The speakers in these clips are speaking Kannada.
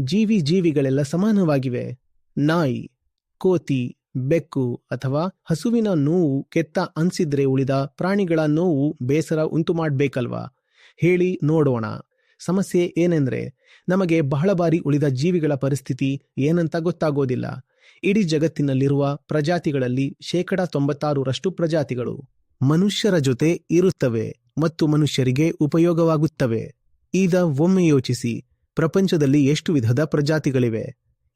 ಜೀವಿ ಜೀವಿಗಳೆಲ್ಲ ಸಮಾನವಾಗಿವೆ. ನಾಯಿ, ಕೋತಿ, ಬೆಕ್ಕು ಅಥವಾ ಹಸುವಿನ ನೋವು ಕೆತ್ತ ಅನ್ಸಿದ್ರೆ ಉಳಿದ ಪ್ರಾಣಿಗಳ ನೋವು ಬೇಸರ ಉಂಟು ಮಾಡಬೇಕಲ್ವಾ? ಹೇಳಿ ನೋಡೋಣ. ಸಮಸ್ಯೆ ಏನೆಂದ್ರೆ, ನಮಗೆ ಬಹಳ ಬಾರಿ ಉಳಿದ ಜೀವಿಗಳ ಪರಿಸ್ಥಿತಿ ಏನಂತ ಗೊತ್ತಾಗೋದಿಲ್ಲ. ಇಡೀ ಜಗತ್ತಿನಲ್ಲಿರುವ ಪ್ರಜಾತಿಗಳಲ್ಲಿ ಶೇಕಡ ತೊಂಬತ್ತಾರರಷ್ಟು ಪ್ರಜಾತಿಗಳು ಮನುಷ್ಯರ ಜೊತೆ ಇರುತ್ತವೆ ಮತ್ತು ಮನುಷ್ಯರಿಗೆ ಉಪಯೋಗವಾಗುತ್ತವೆ. ಈಗ ಒಮ್ಮೆ ಯೋಚಿಸಿ. ಪ್ರಪಂಚದಲ್ಲಿ ಎಷ್ಟು ವಿಧದ ಪ್ರಜಾತಿಗಳಿವೆ?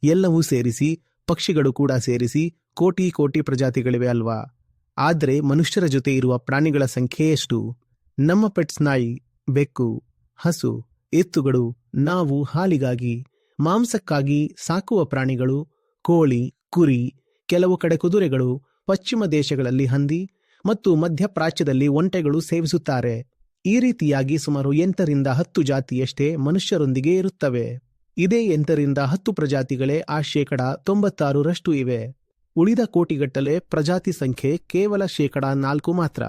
ಎಲ್ಲವೂ ಸೇರಿಸಿ, ಪಕ್ಷಿಗಳು ಕೂಡ ಸೇರಿಸಿ ಕೋಟಿ ಕೋಟಿ ಪ್ರಜಾತಿಗಳಿವೆ ಅಲ್ವಾ? ಆದರೆ ಮನುಷ್ಯರ ಜೊತೆ ಇರುವ ಪ್ರಾಣಿಗಳ ಸಂಖ್ಯೆ ಎಷ್ಟು? ನಮ್ಮ ಪೆಟ್ಸ್ ನಾಯಿ, ಬೆಕ್ಕು, ಹಸು, ಎತ್ತುಗಳು, ನಾವು ಹಾಲಿಗಾಗಿ, ಮಾಂಸಕ್ಕಾಗಿ ಸಾಕುವ ಪ್ರಾಣಿಗಳು, ಕೋಳಿ, ಕುರಿ, ಕೆಲವು ಕಡೆ ಕುದುರೆಗಳು ಪಶ್ಚಿಮ ದೇಶಗಳಲ್ಲಿ ಹಂದಿ ಮತ್ತು ಮಧ್ಯಪ್ರಾಚ್ಯದಲ್ಲಿ ಒಂಟೆಗಳು ಸೇವಿಸುತ್ತಾರೆ. ಈ ರೀತಿಯಾಗಿ ಸುಮಾರು ಎಂಟರಿಂದ ಹತ್ತು ಜಾತಿಯಷ್ಟೇ ಮನುಷ್ಯರೊಂದಿಗೆ ಇರುತ್ತವೆ. ಇದೇ ಎಂಟರಿಂದ ಹತ್ತು ಪ್ರಜಾತಿಗಳೇ ಆ ಶೇಕಡ ತೊಂಬತ್ತಾರರಷ್ಟು ಇವೆ. ಉಳಿದ ಕೋಟಿಗಟ್ಟಲೆ ಪ್ರಜಾತಿ ಸಂಖ್ಯೆ ಕೇವಲ ಶೇಕಡ ನಾಲ್ಕು ಮಾತ್ರ.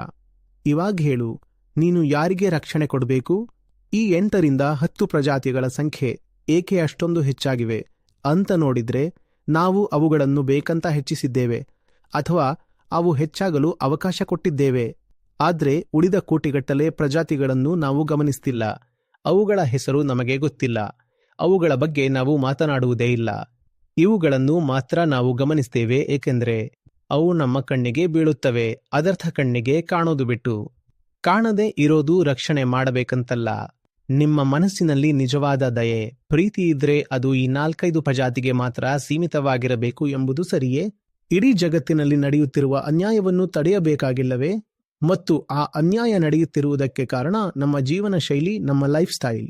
ಇವಾಗ ಹೇಳು, ನೀನು ಯಾರಿಗೆ ರಕ್ಷಣೆ ಕೊಡಬೇಕು? ಈ ಎಂಟರಿಂದ ಹತ್ತು ಪ್ರಜಾತಿಗಳ ಸಂಖ್ಯೆ ಏಕೆ ಅಷ್ಟೊಂದು ಹೆಚ್ಚಾಗಿವೆ? ಅಂತ ನೋಡಿದ್ರೆ, ನಾವು ಅವುಗಳನ್ನು ಬೇಕಂತ ಹೆಚ್ಚಿಸಿದ್ದೇವೆ, ಅಥವಾ ಅವು ಹೆಚ್ಚಾಗಲು ಅವಕಾಶ ಕೊಟ್ಟಿದ್ದೇವೆ. ಆದ್ರೆ ಉಳಿದ ಕೋಟಿಗಟ್ಟಲೆ ಪ್ರಜಾತಿಗಳನ್ನು ನಾವು ಗಮನಿಸ್ತಿಲ್ಲ. ಅವುಗಳ ಹೆಸರು ನಮಗೆ ಗೊತ್ತಿಲ್ಲ. ಅವುಗಳ ಬಗ್ಗೆ ನಾವು ಮಾತನಾಡುವುದೇ ಇಲ್ಲ. ಇವುಗಳನ್ನು ಮಾತ್ರ ನಾವು ಗಮನಿಸ್ತೇವೆ, ಏಕೆಂದರೆ ಅವು ನಮ್ಮ ಕಣ್ಣಿಗೆ ಬೀಳುತ್ತವೆ, ಅದರ್ಥ ಕಣ್ಣಿಗೆ ಕಾಣೋದು ಬಿಟ್ಟು. ಕಾಣದೆ ಇರೋದು ರಕ್ಷಣೆ ಮಾಡಬೇಕಂತಲ್ಲ. ನಿಮ್ಮ ಮನಸ್ಸಿನಲ್ಲಿ ನಿಜವಾದ ದಯೆ, ಪ್ರೀತಿ ಇದ್ರೆ ಅದು ಈ ನಾಲ್ಕೈದು ಪ್ರಜಾತಿಗೆ ಮಾತ್ರ ಸೀಮಿತವಾಗಿರಬೇಕು ಎಂಬುದು ಸರಿಯೇ? ಇಡೀ ಜಗತ್ತಿನಲ್ಲಿ ನಡೆಯುತ್ತಿರುವ ಅನ್ಯಾಯವನ್ನು ತಡೆಯಬೇಕಾಗಿಲ್ಲವೇ? ಮತ್ತು ಆ ಅನ್ಯಾಯ ನಡೆಯುತ್ತಿರುವುದಕ್ಕೆ ಕಾರಣ ನಮ್ಮ ಜೀವನ ಶೈಲಿ ನಮ್ಮ ಲೈಫ್ ಸ್ಟೈಲ್.